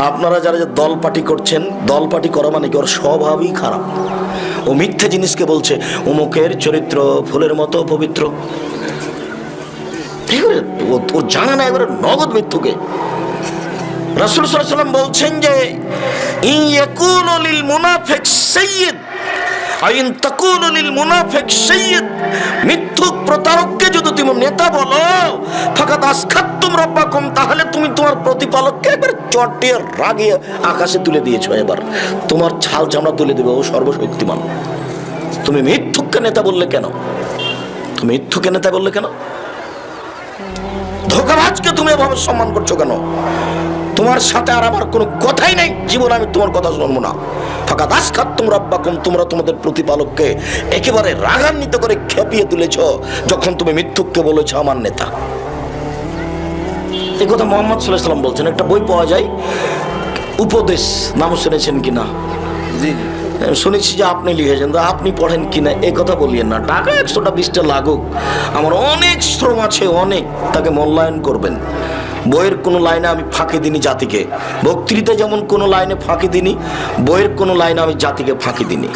আপনারা যারা যে দল পার্টি করছেন দল পার্টি করা মানে কি? ওর স্বভাবই খারাপ। ও মিথ্যে জিনিসকে বলছে, অমুকের চরিত্র ফুলের মতো পবিত্র। ঠিক আছে ও- জানে না এবারে নগদ মৃত্যুকে। রাসূল সাল্লাম বলছেন যে, ইন ইয়াকুনু লিল মুনাফিক সাইয়্যিদ আইন তাকুনু লিল মুনাফিক সাইয়্যিদ। মিথ্যুক প্রতারককে যদি তুমি নেতা বলো ফাকাত আসখাত্তুম রাব্বাকুম তাহলে তুমি তোমার প্রতিপালককে এবার চটিয়ে রাগিয়ে আকাশে তুলে দিয়েছ এবার। তোমার ছাল চামড়া তুলে দেবে, ও সর্বশক্তিমান। তুমি মিথ্যুককে নেতা বললে কেন? তুমি মিথ্যুকে নেতা বললে কেন? ধোকাবাজকে তুমি এভাবে সম্মান করছ কেন? তোমার সাথে আর আমার কোনো কথাই নেই। জীবন আমি তোমার কথা শুনব না। ফাঁকা দাস খাত তোমরা রব্বাকুম তোমরা তোমাদের প্রতিপালককে একেবারে রাগান্বিত করে খেপিয়ে তুলেছ, যখন তুমি মিথ্যুককে বলেছ আমার নেতা। এই কথা মোহাম্মদ সাল্লাহ সাল্লাম বলছেন। একটা বই পাওয়া যায় উপদেশ নাম শুনেছেন কিনা? জি। শুনেছি যে আপনি লিখেছেন তো আপনি পড়েন কিনা? এ কথা বলিয়েন না। টাকা একশোটা বিশটা লাগুক। আমার অনেক শ্রম আছে অনেক। তাকে মূল্যায়ন করবেন। বইয়ের কোনো লাইনে আমি ফাঁকি দিনি জাতিকে। বক্তৃতা যেমন কোনো লাইনে ফাঁকি দিনি বইয়ের কোনো লাইনে আমি জাতিকে ফাঁকি দিনি